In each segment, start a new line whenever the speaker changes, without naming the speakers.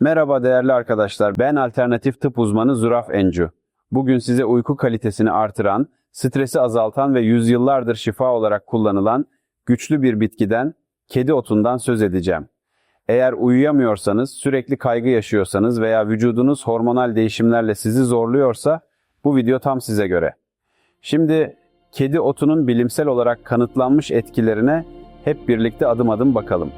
Merhaba değerli arkadaşlar. Ben alternatif tıp uzmanı Zuraf Encu. Bugün size uyku kalitesini artıran, stresi azaltan ve yüzyıllardır şifa olarak kullanılan güçlü bir bitkiden, kedi otundan söz edeceğim. Eğer uyuyamıyorsanız, sürekli kaygı yaşıyorsanız veya vücudunuz hormonal değişimlerle sizi zorluyorsa bu video tam size göre. Şimdi kedi otunun bilimsel olarak kanıtlanmış etkilerine hep birlikte adım adım bakalım.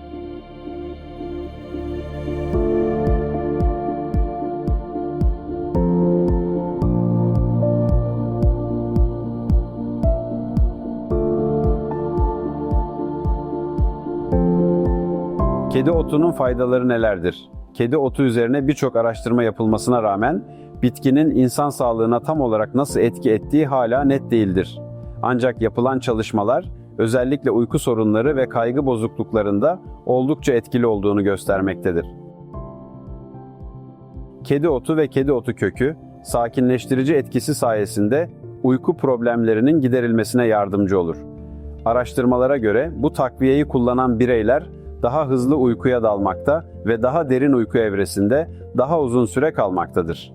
Kedi otunun faydaları nelerdir? Kedi otu üzerine birçok araştırma yapılmasına rağmen bitkinin insan sağlığına tam olarak nasıl etki ettiği hala net değildir. Ancak yapılan çalışmalar özellikle uyku sorunları ve kaygı bozukluklarında oldukça etkili olduğunu göstermektedir. Kedi otu ve kedi otu kökü sakinleştirici etkisi sayesinde uyku problemlerinin giderilmesine yardımcı olur. Araştırmalara göre bu takviyeyi kullanan bireyler daha hızlı uykuya dalmakta ve daha derin uyku evresinde daha uzun süre kalmaktadır.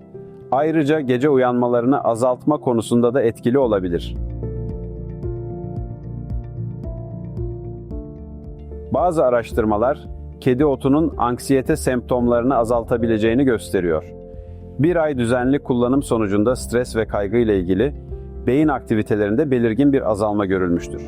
Ayrıca gece uyanmalarını azaltma konusunda da etkili olabilir. Bazı araştırmalar kedi otunun anksiyete semptomlarını azaltabileceğini gösteriyor. Bir ay düzenli kullanım sonucunda stres ve kaygı ile ilgili beyin aktivitelerinde belirgin bir azalma görülmüştür.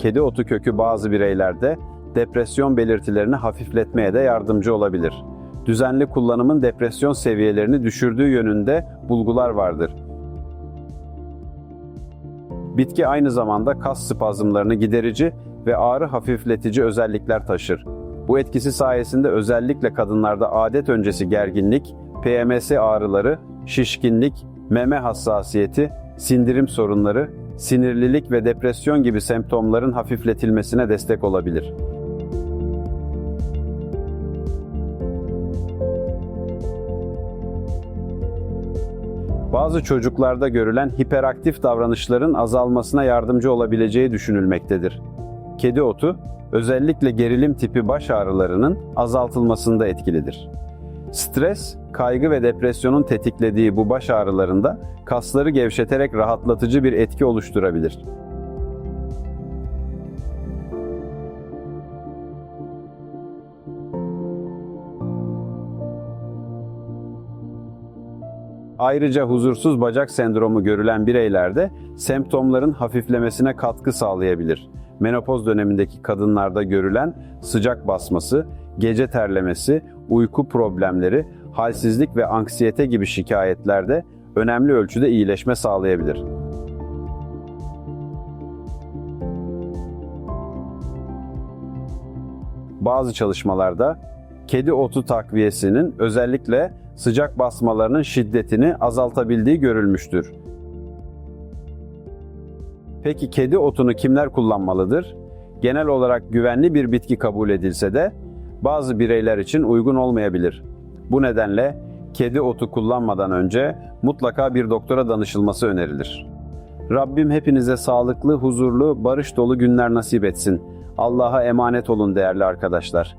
Kedi otu kökü bazı bireylerde depresyon belirtilerini hafifletmeye de yardımcı olabilir. Düzenli kullanımın depresyon seviyelerini düşürdüğü yönünde bulgular vardır. Bitki aynı zamanda kas spazmlarını giderici ve ağrı hafifletici özellikler taşır. Bu etkisi sayesinde özellikle kadınlarda adet öncesi gerginlik, PMS ağrıları, şişkinlik, meme hassasiyeti, sindirim sorunları, sinirlilik ve depresyon gibi semptomların hafifletilmesine destek olabilir. Bazı çocuklarda görülen hiperaktif davranışların azalmasına yardımcı olabileceği düşünülmektedir. Kedi otu, özellikle gerilim tipi baş ağrılarının azaltılmasında etkilidir. Stres, kaygı ve depresyonun tetiklediği bu baş ağrılarında kasları gevşeterek rahatlatıcı bir etki oluşturabilir. Ayrıca huzursuz bacak sendromu görülen bireylerde semptomların hafiflemesine katkı sağlayabilir. Menopoz dönemindeki kadınlarda görülen sıcak basması, gece terlemesi, uyku problemleri, halsizlik ve anksiyete gibi şikayetlerde önemli ölçüde iyileşme sağlayabilir. Bazı çalışmalarda kedi otu takviyesinin özellikle sıcak basmalarının şiddetini azaltabildiği görülmüştür. Peki kedi otunu kimler kullanmalıdır? Genel olarak güvenli bir bitki kabul edilse de bazı bireyler için uygun olmayabilir. Bu nedenle kedi otu kullanmadan önce mutlaka bir doktora danışılması önerilir. Rabbim hepinize sağlıklı, huzurlu, barış dolu günler nasip etsin. Allah'a emanet olun değerli arkadaşlar.